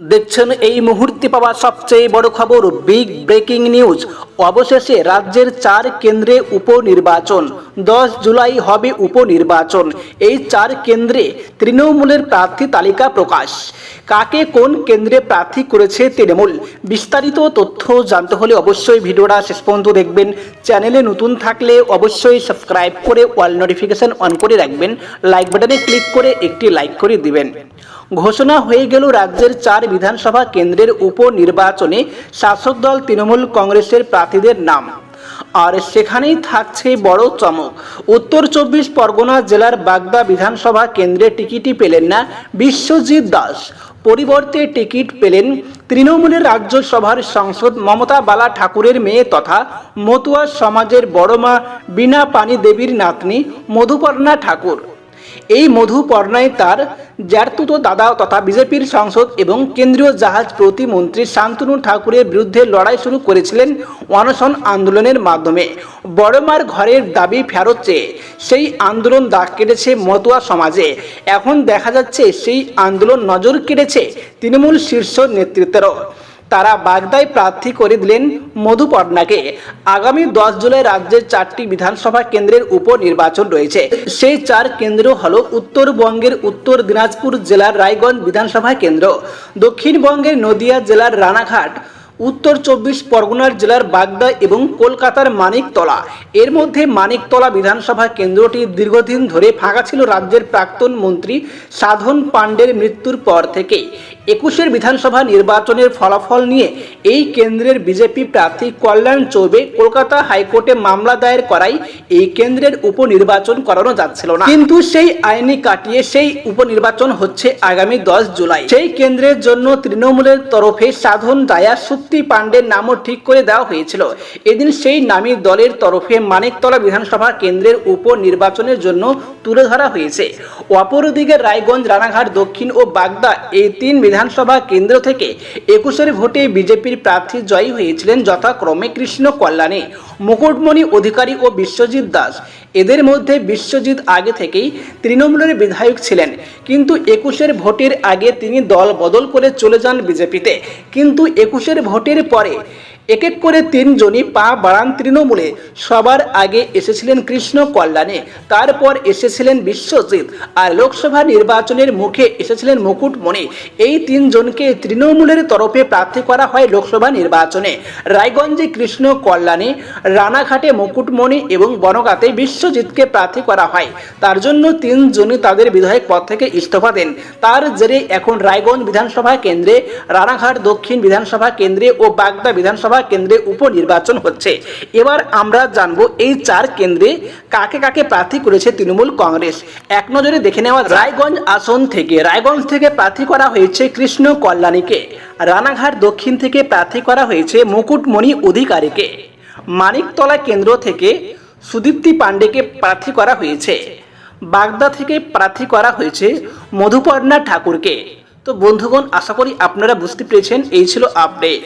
দেখছেন এই মুহূর্তে পাওয়া সবচেয়ে বড় খবর বিগ ব্রেকিং নিউজ অবশেষে রাজ্যের চার কেন্দ্রে উপনির্বাচন, দশ জুলাই হবে উপনির্বাচন। এই চার কেন্দ্রে তৃণমূলের প্রার্থী তালিকা প্রকাশ। কাকে কোন কেন্দ্রে প্রার্থী করেছে তৃণমূল? বিস্তারিত তথ্য জানতে হলে অবশ্যই ভিডিওটা শেষ পর্যন্ত দেখবেন। চ্যানেলে নতুন থাকলে অবশ্যই সাবস্ক্রাইব করে অল নোটিফিকেশন অন করে রাখবেন। লাইক বাটনে ক্লিক করে একটি লাইক করে দিবেন। ঘোষণা হয়ে গেল রাজ্যের চার বিধানসভা কেন্দ্রের উপনির্বাচনে শাসক দল তৃণমূল কংগ্রেসের প্রার্থীদের নাম। আর সেখানেই থাকছে বড় চমক। উত্তর চব্বিশ পরগনা জেলার বাগদা বিধানসভা কেন্দ্রে টিকিটই পেলেন না বিশ্বজিৎ দাস। পরিবর্তে টিকিট পেলেন তৃণমূলের রাজ্যসভার সাংসদ মমতা বালা ঠাকুরের মেয়ে তথা মতুয়া সমাজের বড় মা বীণা পানি দেবীর নাতনি মধুপর্ণা ঠাকুর। এই মধু পর্ণায় তার জ্যাঠতুতো দাদা তথা বিজেপির সাংসদ এবং কেন্দ্রীয় জাহাজ প্রতিমন্ত্রী শান্তনু ঠাকুরের বিরুদ্ধে লড়াই শুরু করেছিলেন অনশন আন্দোলনের মাধ্যমে। বড়মার ঘরের দাবি ফেরত চেয়ে সেই আন্দোলন দাগ কেটেছে মতুয়া সমাজে। এখন দেখা যাচ্ছে সেই আন্দোলন নজর কেড়েছে তৃণমূল শীর্ষ নেতৃত্বেরও। তারা বাগদায় প্রার্থী করে দিলেন মধুপর্ণাকে আগামী দশ জুলাই রাজ্যের চারটি বিধানসভা কেন্দ্রের উপনির্বাচন রয়েছে। সেই চার কেন্দ্র হল উত্তরবঙ্গের উত্তর দিনাজপুর জেলার রায়গঞ্জ বিধানসভা কেন্দ্র, দক্ষিণবঙ্গের নদিয়া জেলার রানাঘাট, উত্তর চব্বিশ পরগনার জেলার বাগদা এবং কলকাতার মানিকতলা। এর মধ্যে মানিকতলা বিধানসভা কেন্দ্রটি দীর্ঘদিন ধরে ফাঁকা ছিল রাজ্যের প্রাক্তন মন্ত্রী সাধন পাণ্ডের মৃত্যুর পর থেকে একুশের বিধানসভা নির্বাচনের ফলাফল নিয়ে এই কেন্দ্রের বিজেপি প্রার্থী কল্যাণ চৌবে কলকাতা হাইকোর্টে মামলা দায়ের করায় এই কেন্দ্রের উপনির্বাচন করানো যাচ্ছিল না। কিন্তু সেই আইনি কাটিয়ে সেই উপনির্বাচন হচ্ছে আগামী দশ জুলাই। সেই কেন্দ্রের জন্য তৃণমূলের তরফে সাধন দায়া শক্তি পাণ্ডের নামও ঠিক করে দেওয়া হয়েছিল। এদিন সেই নামী দলের তরফে মানিকতলা বিধানসভা কেন্দ্রের উপনির্বাচনের জন্য তুলে ধরা হয়েছে। অপরদিকে রায়গঞ্জ, রানাঘাট, দক্ষিণ ও বাগদা এই তিন বিধানসভা কেন্দ্র থেকে একুশের ভোটে বিজেপির প্রার্থী জয়ী হয়েছিলেন যথাক্রমে কৃষ্ণ কল্যাণী। মুকুটমণি অধিকারী ও বিশ্বজিৎ দাস। এদের মধ্যে বিশ্বজিৎ আগে থেকেই তৃণমূলের বিধায়ক ছিলেন। কিন্তু একুশের ভোটের আগে তিনি দল বদল করে চলে যান বিজেপিতে। কিন্তু একুশের ভোটের পরে এক এক করে তিনজনই পা বাড়ান তৃণমূলে। সবার আগে এসেছিলেন কৃষ্ণ কল্যাণে, তারপর এসেছিলেন বিশ্বজিৎ আর লোকসভা নির্বাচনের মুখে এসেছিলেন মুকুটমণি এই তিনজনকে তৃণমূলের তরফে প্রার্থী করা হয় লোকসভা নির্বাচনে। রায়গঞ্জে কৃষ্ণ কল্যাণে, রানাঘাটে মুকুটমণি এবং বনগাঁতে বিশ্বজিৎকে প্রার্থী করা হয়। তার জন্য তিনজনই তাদের বিধায়ক পদ থেকে ইস্তফা দেন। তার জেরে এখন রায়গঞ্জ বিধানসভা কেন্দ্রে, রানাঘাট দক্ষিণ বিধানসভা কেন্দ্রে ও বাগদা বিধানসভা কেন্দ্রে উপনির্বাচন হচ্ছে। এবার আমরা জানব এই চার কেন্দ্রে কাকে কাকে প্রার্থী করেছে তৃণমূল কংগ্রেস। এক নজরে দেখে নেওয়া। রায়গঞ্জ আসন থেকে, রায়গঞ্জ থেকে প্রার্থী করা হয়েছে কৃষ্ণ কল্যাণীকে। রানাঘাট দক্ষিণ থেকে প্রার্থী করা হয়েছে মুকুটমণি অধিকারীকে। মানিকতলা কেন্দ্র থেকে সুদীপ্তি পাণ্ডেকে প্রার্থী করা হয়েছে। বাগদা থেকে প্রার্থী করা হয়েছে মধুপর্ণা ঠাকুরকে। তো বন্ধুগণ, আশা করি আপনারা বুঝতে পেরেছেন। এই ছিল আপডেট।